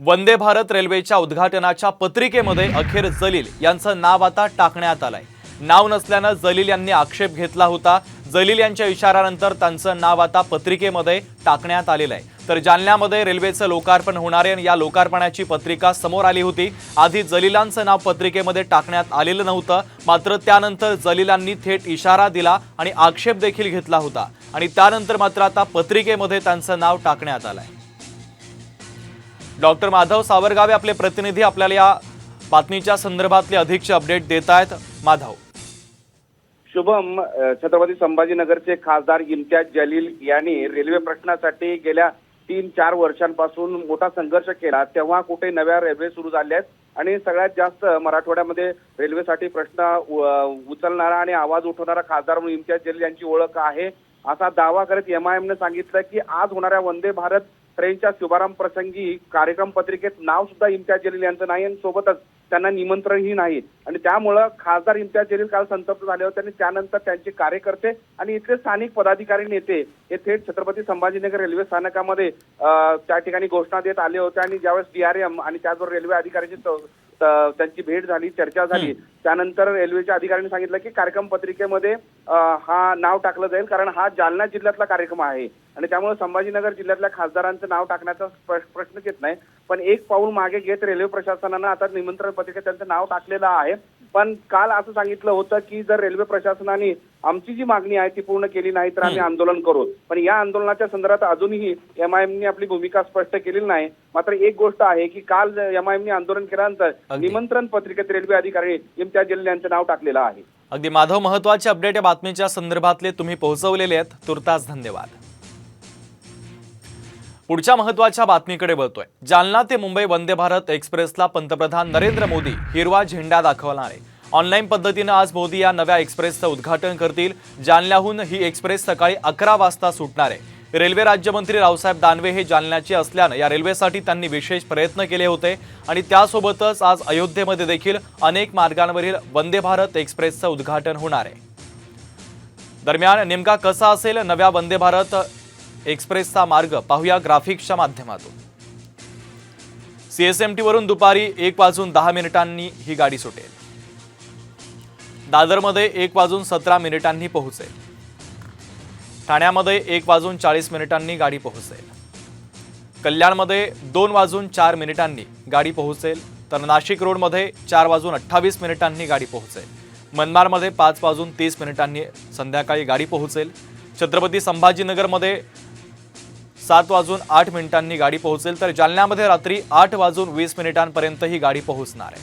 वंदे भारत रेल्वेच्या उद्घाटनाच्या पत्रिकेमध्ये अखेर जलील यांचं नाव आता टाकण्यात आलंय. नाव नसल्यानं जलील यांनी आक्षेप घेतला होता. जलील यांच्या इशारानंतर त्यांचं नाव आता पत्रिकेमध्ये टाकण्यात आलेलं आहे. तर जालन्यामध्ये रेल्वेचं लोकार्पण होणार आहे या लोकार्पणाची पत्रिका समोर आली होती. आधी जलीलांचं नाव पत्रिकेमध्ये टाकण्यात आलेलं नव्हतं. मात्र त्यानंतर जलीलांनी थेट इशारा दिला आणि आक्षेप देखील घेतला होता. आणि त्यानंतर मात्र आता पत्रिकेमध्ये त्यांचं नाव टाकण्यात आलं आहे डॉक्टर माधव सावरगावे आपले प्रतिनिधी आपल्याला या बातमीच्या संदर्भातले अधिकचे अपडेट देत आहेत माधव. शुभम छत्रपती संभाजीनगरचे खासदार इम्तियाज जलील यांनी रेल्वे प्रश्नासाठी गेल्या तीन चार वर्षांपासून मोठा संघर्ष केला. तेव्हा कुठे नव्या रेल्वे सुरू झाल्या आहेत आणि सगळ्यात जास्त मराठवाड्यामध्ये रेल्वेसाठी प्रश्न उचलणारा आणि आवाज उठवणारा खासदार म्हणून इम्तियाज जलील यांची ओळख आहे. असा दावा करत एम आय एमने सांगितलं की आज होणाऱ्या वंदे भारत ट्रेनच्या शुभारंभ प्रसंगी कार्यक्रम पत्रिकेत नाव सुद्धा इम्तियाज जलील यांचं नाही आणि सोबतच त्यांना निमंत्रणही नाही आणि त्यामुळं खासदार इम्तियाज जलील काल संतप्त झाले होते आणि त्यानंतर त्यांचे कार्यकर्ते आणि इथले स्थानिक पदाधिकारी नेते हे थेट छत्रपती संभाजीनगर रेल्वे स्थानकामध्ये त्या ठिकाणी घोषणा देत आले होते आणि ज्यावेळेस डीआरएम आणि त्याचबरोबर रेल्वे अधिकाऱ्यांची त्यांची भेट झाली चर्चा झाली. त्यानंतर रेल्वेच्या अधिकाऱ्यांनी सांगितलं की कार्यक्रम पत्रिकेमध्ये हा नाव टाकलं जाईल कारण हा जालना जिल्ह्यातला कार्यक्रम आहे. आणि त्यामुळे संभाजीनगर जिल्ह्यातल्या खासदारांचं नाव टाकण्याचा प्र- प्रश्नच येत नाही. पण एक पाऊल मागे घेत रेल्वे प्रशासनानं आता निमंत्रण पत्रिकेत त्यांचं नाव टाकलेलं आहे. पण काल असं सांगितलं होतं की जर रेल्वे प्रशासनाने आमची जी मागणी आहे ती पूर्ण केली नाही तर आम्ही आंदोलन करू. पण या आंदोलनाच्या संदर्भात अजूनही एम आय एमनी आपली भूमिका स्पष्ट केलेली नाही. मात्र एक गोष्ट आहे की काल एम आय एमनी आंदोलन केल्यानंतर. निमंत्रण पत्रिकेत रेल्वे अधिकारी इम्तियाज जलील यांचं नाव टाकलेलं आहे. अगदी माधव महत्त्वाचे अपडेट या बातमीच्या संदर्भातले तुम्ही पोहोचवलेले आहेत. तुर्तास धन्यवाद. पुढच्या महत्त्वाच्या बातमीकडे वळतोय. जालना ते मुंबई वंदे भारत एक्सप्रेसला पंतप्रधान नरेंद्र मोदी हिरवा झेंडा दाखवणार. आहे ऑनलाईन पद्धतीनं आज मोदी या नव्या एक्सप्रेसचं उद्घाटन करतील. जालन्याहून ही एक्सप्रेस सकाळी अकरा वाजता सुटणार. आहे रेल्वे राज्यमंत्री रावसाहेब दानवे हे जालन्याचे असल्यानं या रेल्वेसाठी त्यांनी विशेष प्रयत्न केले होते आणि त्यासोबतच आज अयोध्येमध्ये देखील अनेक मार्गांवरील वंदे भारत एक्सप्रेसचं उद्घाटन होणार आहे. दरम्यान नेमका कसा असेल नव्या वंदे भारत एक्सप्रेसचा मार्ग पाहूया ग्राफिक्सच्या माध्यमातून. सीएसएमटी वरून दुपारी एक वाजून दहा मिनिटांनी ही गाडी सुटेल. दादरमध्ये एक वाजून सतरा मिनिटांनी पोहोचेल. ठाण्यामध्ये एक वाजून चाळीस मिनिटांनी गाडी पोहोचेल. कल्याणमध्ये दोन वाजून चार मिनिटांनी गाडी पोहोचेल. तर नाशिक रोडमध्ये चार वाजून अठ्ठावीस मिनिटांनी गाडी पोहोचेल. मनमाडमध्ये पाच वाजून तीस मिनिटांनी संध्याकाळी गाडी पोहोचेल. छत्रपती संभाजीनगरमध्ये सात वाजून आठ मिनिटांनी गाडी पोहोचेल तर जालन्यामध्ये रात्री आठ वाजून वीस मिनिटांपर्यंत ही गाडी पोहोचणार आहे.